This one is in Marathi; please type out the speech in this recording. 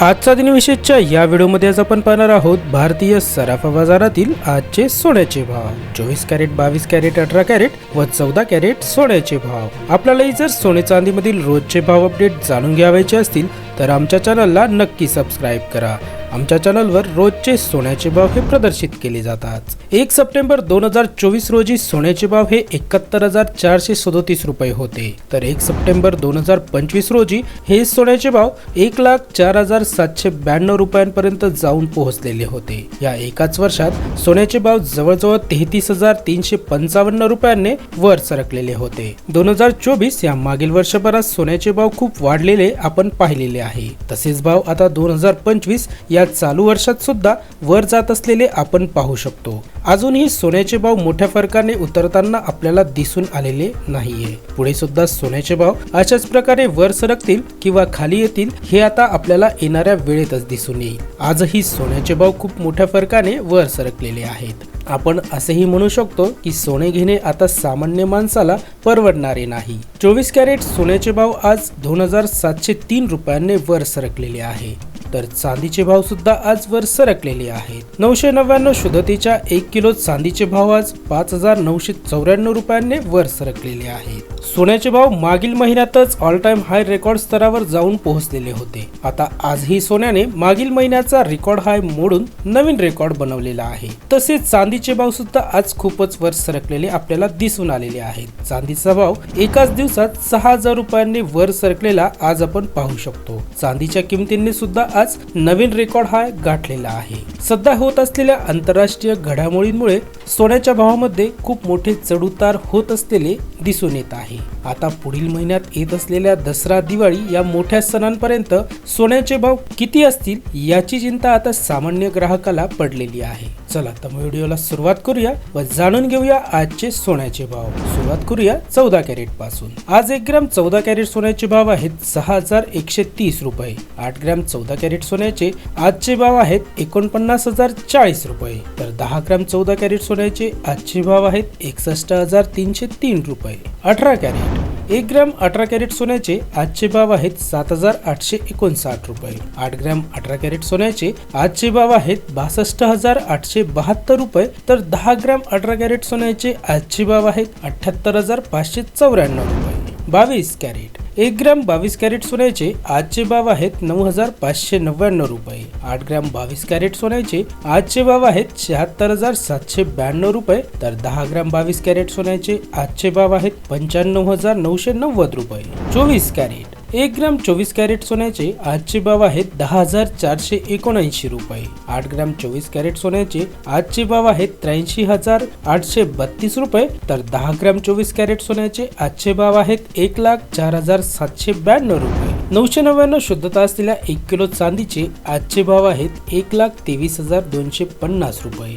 आजचा दिनविशेषच्या या व्हिडिओमध्ये आज आपण पाहणार आहोत भारतीय सराफा बाजारातील आजचे सोन्याचे भाव. चोवीस कॅरेट बावीस कॅरेट अठरा कॅरेट व चौदा कॅरेट सोन्याचे भाव. आपल्यालाही जर सोने चांदीमधील रोजचे भाव अपडेट जाणून घ्यावायचे असतील तर आमच्या चॅनलला नक्की सबस्क्राईब करा. आमच्या चॅनलवर रोजचे सोन्याचे भाव हे प्रदर्शित केले जातात. एक सप्टेंबर दोन हजार चोवीस रोजी सोन्याचे भाव हे एकाहत्तर हजार चारशे सदोतीस रुपये होते. तर एक सप्टेंबर दोन हजार पंचवीस रोजी हे सोन्याचे भाव एक लाख चार हजार सातशे ब्याण्णव रुपयांपर्यंत जाऊन पोहोचलेले होते. या एकाच वर्षात सोन्याचे भाव जवळजवळ तेहतीस हजार तीनशे पंचावन्न रुपयांनी वर सरकलेले होते. दोन हजार चोवीस या मागील वर्षभरात सोन्याचे भाव खूप वाढलेले आपण पाहिलेले आहे तसेच भाव आता दोन हजार पंचवीस या चालू वर्षात सुद्धा वर जात असलेले आपण पाहू शकतो. अजूनही सोन्याचे भाव मोठ्या फरकाने उतरताना आपल्याला दिसून आलेले नाहीये. पुढे सुद्धा सोन्याचे भाव अशाच प्रकारे वर सरकतील किंवा खाली येतील हे आता आपल्याला येणाऱ्या वेळेतच दिसून येईल. आजही सोन्याचे भाव खूप मोठ्या फरकाने वर सरकलेले आहेत. आपण असेही म्हणू शकतो की सोने घेणे आता सामान्य माणसाला परवडणारे नाही. चोवीस कॅरेट सोन्याचे भाव आज दोन हजार सातशे तीन रुपयांनी वर सरकलेले आहे. तर चांदीचे भाव सुद्धा आज वर सरकलेले आहेत. नऊशे नव्याण्णव शुद्धतेच्या एक किलो चांदीचे भाव आज पाच हजार नऊशे चौऱ्याण्णव रुपयांनी वर सरकलेले आहेत. सोन्याचे भाव मागील महिन्यातच ऑल टाइम हाय रेकॉर्ड स्तरावर जाऊन पोहोचलेले होते. आता आजही सोन्याने मागील महिन्याचा रेकॉर्ड हाय मोडून नवीन रेकॉर्ड बनवलेला आहे. तसेच चांदीचे भाव सुद्धा आज खूपच वर सरकलेले आपल्याला दिसून आलेले आहेत. चांदीचा भाव एकाच दिवसात सहा हजार रुपयांनी वर सरकलेला आज आपण पाहू शकतो. चांदीच्या किमतींनी सुद्धा आज नवीन रेकॉर्ड हाय गाठलेला आहे. सध्या होत असलेल्या आंतरराष्ट्रीय घडामोडींमुळे सोन्याच्या भावामध्ये खूप मोठे चढउतार होत असलेले दिसून येत आहे. आता पुढील महिन्यात येत असलेल्या दसरा दिवाळी या मोठ्या सणांपर्यंत सोन्याचे भाव किती असतील याची चिंता आता सामान्य ग्राहकाला पडलेली आहे. चला तर मग व्हिडिओला सुरुवात करूया व जाणून घेऊया आजचे सोन्याचे भाव. सुरुवात करूया चौदा कॅरेटपासून. आज एक ग्राम चौदा कॅरेट सोन्याचे भाव आहेत सहा हजार एकशे तीस रुपये. आठ ग्राम चौदा कॅरेट सोन्याचे आजचे भाव आहेत एकोणपन्नास हजार चाळीस रुपये. तर दहा ग्राम चौदा कॅरेट सोन्याचे आजचे भाव आहेत एकसष्ट हजार तीनशे तीन रुपये. अठरा कॅरेट. एक ग्रॅम अठरा कॅरेट सोन्याचे आजचे भाव आहेत सात हजार आठशे एकोणसाठ रुपये. आठ ग्रॅम अठरा कॅरेट सोन्याचे आजचे भाव आहेत बासष्ट हजार आठशे बहात्तर रुपये तर दहा ग्रॅम अठरा कॅरेट सोन्याचे आजचे भाव आहेत अठ्याहत्तर हजार पाचशे चौऱ्याण्णव रुपये. बावीस कॅरेट एक ग्रॅम बावीस कॅरेट सोन्याचे आजचे भाव आहेत नऊ हजार पाचशे नव्याण्णव रुपये. आठ ग्रॅम बावीस कॅरेट सोन्याचे आजचे भाव आहेत शहात्तर हजार सातशे ब्याण्णव रुपये तर दहा ग्रॅम बावीस कॅरेट सोन्याचे आजचे भाव आहेत पंच्याण्णव हजार नऊशे नव्वद रुपये. चोवीस कॅरेट एक ग्रॅम चोवीस कॅरेट सोन्याचे आजचे भाव आहेत दहा हजार चारशे एकोणऐंशी रुपये. आठ ग्रॅम चोवीस कॅरेट सोन्याचे आजचे भाव आहेत त्र्याऐंशी हजार आठशे बत्तीस रुपये. तर दहा ग्रॅम चोवीस कॅरेट सोन्याचे आजचे भाव आहेत एक लाख चार हजार सातशे ब्याण्णव रुपये. नऊशे नव्याण्णव शुद्धता असलेल्या एक किलो चांदीचे आजचे भाव आहेत एक लाख तेवीस हजार दोनशे पन्नास रुपये.